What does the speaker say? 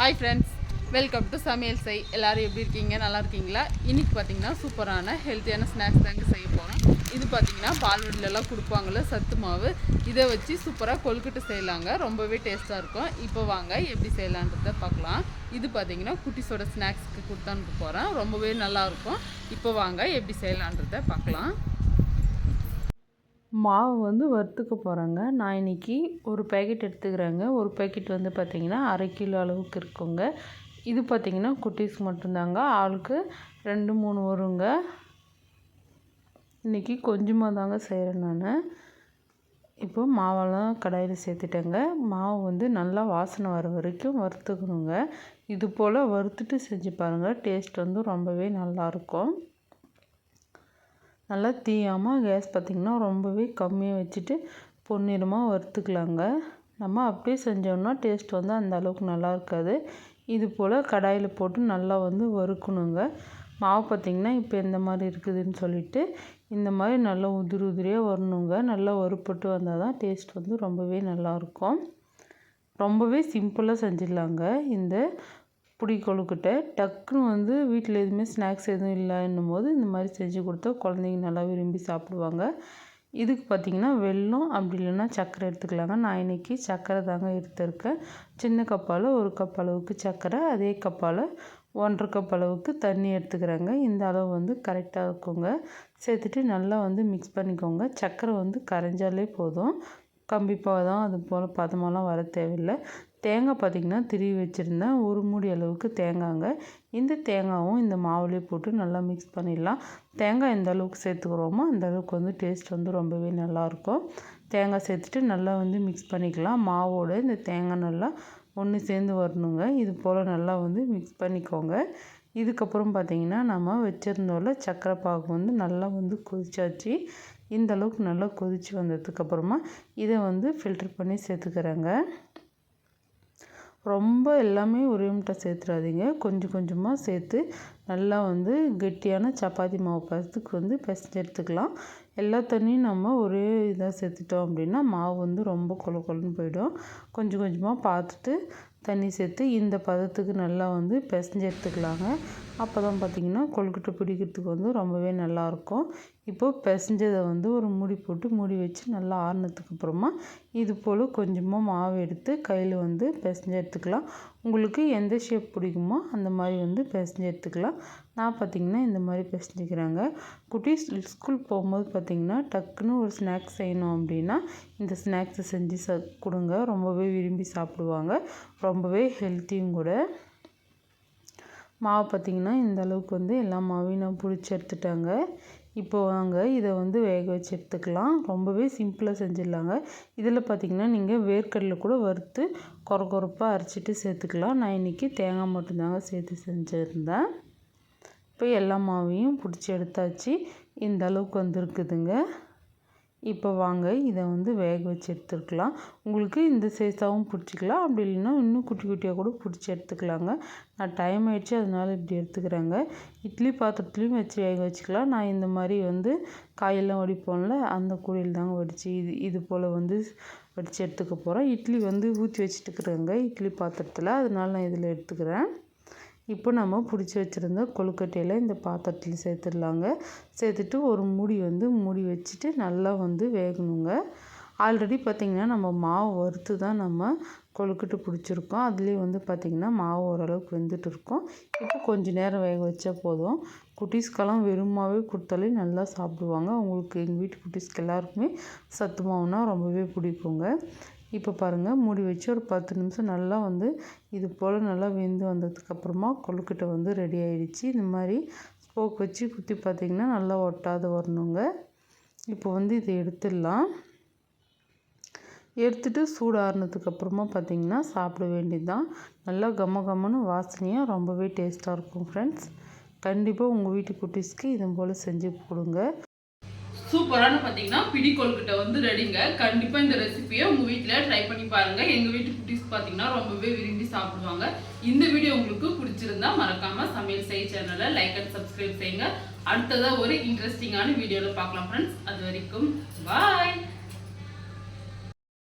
Hi friends welcome to சமையல் செய் எல்லோரும் எப்படி இருக்கீங்க? நல்லா இருக்கீங்களா? இன்றைக்கி பார்த்தீங்கன்னா சூப்பரான ஹெல்த்தியான ஸ்நாக்ஸ் தாங்க செய்ய போகிறோம் இது பார்த்தீங்கன்னா பால்வெடிலெலாம் கொடுப்பாங்கள்ல சத்து மாவு. இதை வச்சு சூப்பராக கொழுக்கட்டை செய்யலாங்க. ரொம்பவே டேஸ்ட்டாக இருக்கும். இப்போ வாங்க எப்படி செய்யலான்றத பார்க்கலாம். இது பார்த்தீங்கன்னா குட்டிஸோட ஸ்நாக்ஸ்க்கு கொடுத்தான்னு போகிறேன் ரொம்பவே நல்லாயிருக்கும் இப்போ வாங்க எப்படி செய்யலான்றத பார்க்கலாம். மாவு வந்து வறுத்துக்க போகிறேங்க நான் இன்றைக்கி ஒரு பேக்கெட் எடுத்துக்கிறேங்க. ஒரு பேக்கெட் வந்து பார்த்திங்கன்னா அரை கிலோ அளவுக்கு இருக்குங்க. இது பார்த்திங்கன்னா குட்டீஸ் மட்டும்தாங்க. ஆளுக்கு ரெண்டு மூணு வருங்க. இன்றைக்கி கொஞ்சமாக தாங்க செய்கிறேன் நான். இப்போ மாவெல்லாம் கடாயில் சேர்த்துட்டேங்க. மாவு வந்து நல்லா வாசனை வர வரைக்கும் வறுத்துக்கணுங்க. இது போல் வறுத்துட்டு செஞ்சு பாருங்கள் டேஸ்ட் வந்து ரொம்பவே நல்லாயிருக்கும் நல்லா தீயாமல் கேஸ் பார்த்திங்கன்னா ரொம்பவே கம்மியாக வச்சுட்டு பொன்னிறமாக வறுத்துக்கலாங்க. நம்ம அப்படியே செஞ்சோம்னா டேஸ்ட் வந்து அந்த அளவுக்கு நல்லா இருக்காது. இது போல் கடாயில் போட்டு நல்லா வந்து வறுக்கணுங்க. மாவு பார்த்திங்கன்னா இப்போ எந்த மாதிரி இருக்குதுன்னு சொல்லிட்டு இந்த மாதிரி நல்லா உதிரி உதிரியாக வரணுங்க. நல்லா வறுப்பட்டு வந்தால் தான் டேஸ்ட் வந்து ரொம்பவே நல்லாயிருக்கும் ரொம்பவே சிம்பிளாக செஞ்சிடலாங்க. இந்த புடி கொழுக்கிட்ட டக்குன்னு வந்து வீட்டில் எதுவுமே ஸ்நாக்ஸ் எதுவும் இல்லைன்னும் போது இந்த மாதிரி செஞ்சு கொடுத்தா குழந்தைங்க நல்லா விரும்பி சாப்பிடுவாங்க. இதுக்கு பார்த்திங்கன்னா வெல்லம் அப்படி இல்லைன்னா சர்க்கரை எடுத்துக்கலாங்க. நான் இன்றைக்கி சர்க்கரை தாங்க எடுத்திருக்கேன். சின்ன கப்பால் ஒரு கப் அளவுக்கு சர்க்கரை அதே கப்பால் ஒன்றரை கப் அளவுக்கு தண்ணி எடுத்துக்கிறேங்க. இந்த அளவு வந்து கரெக்டாக இருக்குங்க. சேர்த்துட்டு நல்லா வந்து மிக்ஸ் பண்ணிக்கோங்க. சர்க்கரை வந்து கரைஞ்சாலே போதும். கம்பிப்பாக தான் அது போல் பதமெல்லாம் வர தேவையில்லை. தேங்காய் பார்த்திங்கன்னா திருவி வச்சுருந்தேன் ஒரு மூடி அளவுக்கு தேங்காய்ங்க இந்த தேங்காயும் இந்த மாவுலேயே போட்டு நல்லா மிக்ஸ் பண்ணிடலாம். தேங்காய் எந்த அளவுக்கு சேர்த்துக்கிறோமோ அந்த அளவுக்கு வந்து டேஸ்ட் வந்து ரொம்பவே நல்லாயிருக்கும் தேங்காய் சேர்த்துட்டு நல்லா வந்து மிக்ஸ் பண்ணிக்கலாம். மாவோடு இந்த தேங்காய் நல்லா ஒன்று சேர்ந்து வரணுங்க. இது போல் நல்லா வந்து மிக்ஸ் பண்ணிக்கோங்க. இதுக்கப்புறம் பார்த்திங்கன்னா நம்ம வச்சுருந்தோம்ல சக்கரை பாகு வந்து நல்லா வந்து கொதிச்சாச்சு. இந்த அளவுக்கு நல்லா கொதித்து வந்ததுக்கப்புறமா இதை வந்து ஃபில்டர் பண்ணி சேர்த்துக்கிறேங்க. ரொம்ப எல்லாமே ஒரே முட்டை சேர்த்துடாதீங்க கொஞ்சம் கொஞ்சமாக சேர்த்து நல்லா வந்து கெட்டியான சப்பாத்தி மாவு பதத்துக்கு வந்து பிசைஞ்சு எடுத்துக்கலாம். எல்லா தண்ணியும் நம்ம ஒரே இதாக சேர்த்துட்டோம் அப்படின்னா மாவு வந்து ரொம்ப கொல கொலன்னு போயிடும். கொஞ்சம் கொஞ்சமாக பார்த்துட்டு தண்ணி சேர்த்து இந்த பதத்துக்கு நல்லா வந்து பிசைஞ்சு எடுத்துக்கலாங்க. அப்போ தான் பார்த்திங்கன்னா கொழுக்கட்டை பிடிக்கிறதுக்கு வந்து ரொம்பவே நல்லாயிருக்கும். இப்போது பிசைஞ்சதை வந்து ஒரு மூடி போட்டு மூடி வச்சு நல்லா ஆறுனதுக்கு அப்புறமா இது போல் கொஞ்சமாக மாவு எடுத்து கையில் வந்து பிசைஞ்சு எடுத்துக்கலாம். உங்களுக்கு எந்த ஷேப் பிடிக்குமோ அந்த மாதிரி வந்து பிசைஞ்சு எடுத்துக்கலாம். நான் பார்த்திங்கன்னா இந்த மாதிரி பிசைஞ்சிக்கிறாங்க. குட்டீஸ் ஸ்கூல் போகும்போது பார்த்திங்கன்னா டக்குன்னு ஒரு ஸ்நாக்ஸ் செய்யணும் அப்படின்னா இந்த ஸ்நாக்ஸை செஞ்சு ச கொடுங்க. ரொம்பவே விரும்பி சாப்பிடுவாங்க. ரொம்பவே ஹெல்த்தியும் கூட. மாவு பார்த்திங்கன்னா இந்த அளவுக்கு வந்து எல்லா மாவையும் நான் பிடிச்சி எடுத்துட்டாங்க. இப்போ வாங்க இதை வந்து வேக வச்சு எடுத்துக்கலாம். ரொம்பவே சிம்பிளாக செஞ்சிடலாங்க. இதில் பார்த்திங்கன்னா நீங்கள் வேர்க்கடலை கூட வறுத்து கொர கொரப்பாக அரைச்சிட்டு சேர்த்துக்கலாம். நான் இன்றைக்கி தேங்காய் மட்டும்தாங்க சேர்த்து செஞ்சுருந்தேன். இப்போ எல்லா மாவையும் பிடிச்சி எடுத்தாச்சு. இந்த அளவுக்கு வந்துருக்குதுங்க. இப்போ வாங்க இதை வந்து வேக வச்சு எடுத்துருக்கலாம். உங்களுக்கு இந்த சைஸாகவும் பிடிச்சிக்கலாம். அப்படி இல்லைன்னா இன்னும் குட்டி குட்டியாக கூட பிடிச்சி எடுத்துக்கலாங்க. நான் டைம் ஆகிடுச்சு அதனால் இப்படி எடுத்துக்கிறேங்க. இட்லி பாத்திரத்துலேயும் வச்சு வேக வச்சுக்கலாம். நான் இந்த மாதிரி வந்து காயெல்லாம் வடிப்போம்ல அந்த கூடையில் தாங்க வடித்து இது இது போல் வந்து வடித்து எடுத்துக்க போகிறேன் இட்லி வந்து ஊற்றி வச்சுட்டுக்கிறேங்க இட்லி பாத்திரத்தில். அதனால் நான் இதில் எடுத்துக்கிறேன். இப்போ நம்ம பிடிச்சி வச்சுருந்த கொழுக்கட்டையில் இந்த பாத்திரத்தில் சேர்த்துடலாங்க. சேர்த்துட்டு ஒரு மூடி வந்து மூடி வச்சுட்டு நல்லா வந்து வேகணுங்க. ஆல்ரெடி பார்த்திங்கன்னா நம்ம மாவு வறுத்து தான் நம்ம கொழுக்கட்டை பிடிச்சிருக்கோம். அதுலேயே வந்து பார்த்திங்கன்னா மாவு ஓரளவுக்கு வெந்துட்டு இருக்கும். இப்போ கொஞ்சம் நேரம் வேக வச்சா போதும். குட்டீஸ்க்கெல்லாம் வெறுமாவே கொடுத்தாலே நல்லா சாப்பிடுவாங்க. அவங்களுக்கு எங்கள் வீட்டு குட்டீஸ்க்கு எல்லாருக்குமே சத்து மாவுனா ரொம்பவே பிடிக்குங்க. இப்போ பாருங்கள் மூடி வச்சு ஒரு பத்து நிமிஷம் நல்லா வந்து இது போல் நல்லா வெந்து வந்ததுக்கப்புறமா கொழுக்கட்டை வந்து ரெடி ஆகிடுச்சு இந்த மாதிரி ஸ்போக் வச்சு குத்தி பார்த்திங்கன்னா நல்லா ஒட்டாத வரணுங்க. இப்போ வந்து இதை எடுத்துடலாம். எடுத்துகிட்டு சூடாறுனதுக்கப்புறமா பார்த்திங்கன்னா சாப்பிட வேண்டியது தான் நல்லா கம்ம கம்மன்னு வாசனையாக ரொம்பவே டேஸ்ட்டாக இருக்கும் ஃப்ரெண்ட்ஸ் கண்டிப்பாக உங்கள் வீட்டு குட்டீஸ்க்கு இது போல் செஞ்சு கொடுங்க. சூப்பரான பார்த்தீங்கன்னா பிடி கொழுக்கட்டை வந்து ரெடிங்க. கண்டிப்பாக இந்த ரெசிபியை உங்கள் வீட்டில் ட்ரை பண்ணி பாருங்கள் எங்கள் வீட்டு குட்டீஸ் பார்த்தீங்கன்னா ரொம்பவே விரும்பி சாப்பிடுவாங்க. இந்த வீடியோ உங்களுக்கு பிடிச்சிருந்தா மறக்காம சமையல் செய்ய சேனலை லைக் அண்ட் சப்ஸ்கிரைப் செய்யுங்க. அடுத்ததாக ஒரு இன்ட்ரெஸ்டிங்கான வீடியோவில் பார்க்கலாம் ஃப்ரெண்ட்ஸ் அது வரைக்கும் பாய்